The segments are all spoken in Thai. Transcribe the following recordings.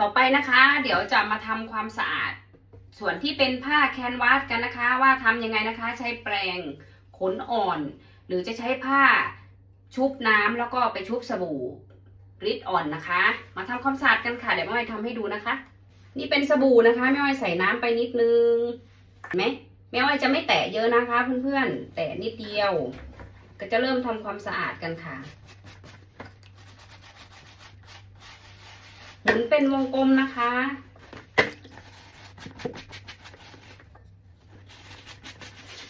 ต่อไปนะคะ เดี๋ยวจะมาทำความสะอาด ส่วนที่เป็นผ้าแคนวาสกันนะคะ ว่าทำยังไงนะคะ ใช้แปรงขนอ่อน หรือจะใช้ผ้าชุบน้ำแล้วก็ไปชุบสบู่กริดอ่อนนะคะ มาทำความสะอาดกันค่ะเดี๋ยวแม่อ้อยทำให้ดูนะคะ นี่เป็นสบู่นะคะแม่อ้อยใส่น้ำไปนิดนึงเห็นไหมแม่อ้อยจะไม่แตะเยอะนะคะ เพื่อนๆ แตะนิดเดียว ก็จะเริ่มทำความสะอาดกันค่ะ หมุนเป็นวงกลมนะคะ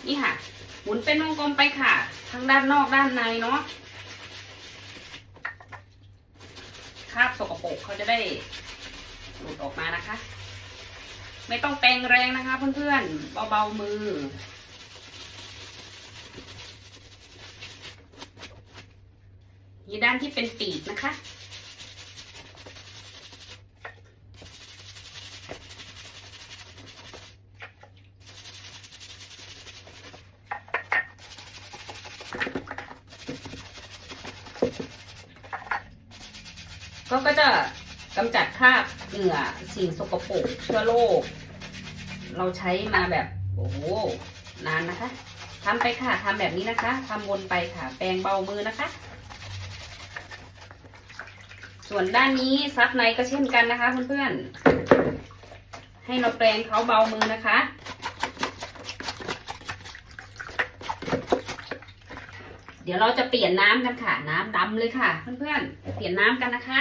นี่ค่ะ หมุนเป็นวงกลมไปค่ะ ทั้งด้านนอกด้านในเนาะคราบสกปรกเขาจะได้หลุดออกมานะคะ ไม่ต้องแปรงแรงนะคะ เพื่อนๆ เบาๆมือมีด้านที่เป็นปีกนะคะ ก็ก็จะกำจัดคราบเหงื่อสิ่งสกปรกเชื้อโรคเราใช้มาแบบโอ้โหนานนะคะทำไปค่ะทำแบบนี้นะคะทำวนไปค่ะ แปรงเบามือนะคะ ส่วนด้านนี้ซับในก็เช่นกันนะคะเพื่อนๆให้เราแปรงเขาเบามือนะคะ เดี๋ยวเราจะเปลี่ยนน้ำกันค่ะ น้ำดำเลยค่ะ เพื่อนๆเปลี่ยนน้ำกันนะคะ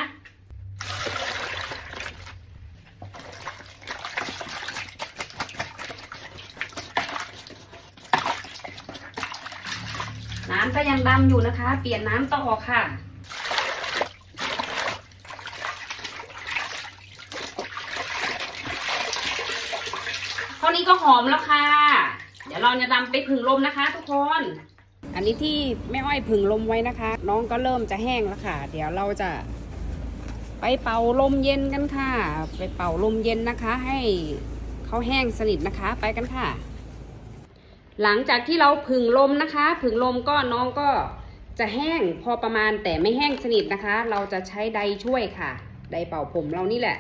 น้ำก็ยังดำอยู่นะคะ เปลี่ยนน้ำต่อค่ะ เท่านี้ก็หอมแล้วค่ะ เดี๋ยวเราจะดำไปผึ่งลมนะคะทุกคน อันนี้ที่แม่อ้อยผึ่งลมไว้นะคะ น้องก็เริ่มจะแห้งแล้วค่ะ เดี๋ยวเราจะ ไปเป่าลมเย็นกันค่ะ ไปเป่าลมเย็นนะคะ ให้เขาแห้งสนิทนะคะ ไปกันค่ะ หลังจากที่เราผึ่งลมนะคะผึ่งลมก็น้องก็จะแห้งพอประมาณแต่ไม่แห้งสนิทนะคะ เราจะใช้ไดช่วยค่ะไดเป่าผมเรานี่แหละ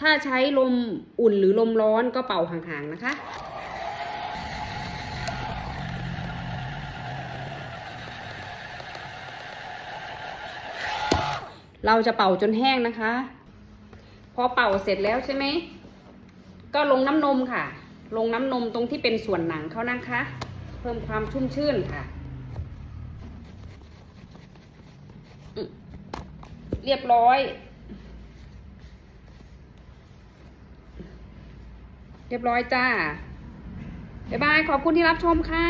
ถ้าใช้ลมอุ่นหรือลมร้อนก็เป่าห่างๆนะคะ เราจะเป่าจนแห้งนะคะ พอเป่าเสร็จแล้วใช่ไหม ก็ลงน้ำนมค่ะ ลงน้ำนมตรงที่เป็นส่วนหนังเขานะคะ เพิ่มความชุ่มชื่นค่ะ เรียบร้อย เรียบร้อยจ้าบ๊ายบาย ขอบคุณที่รับชมค่ะ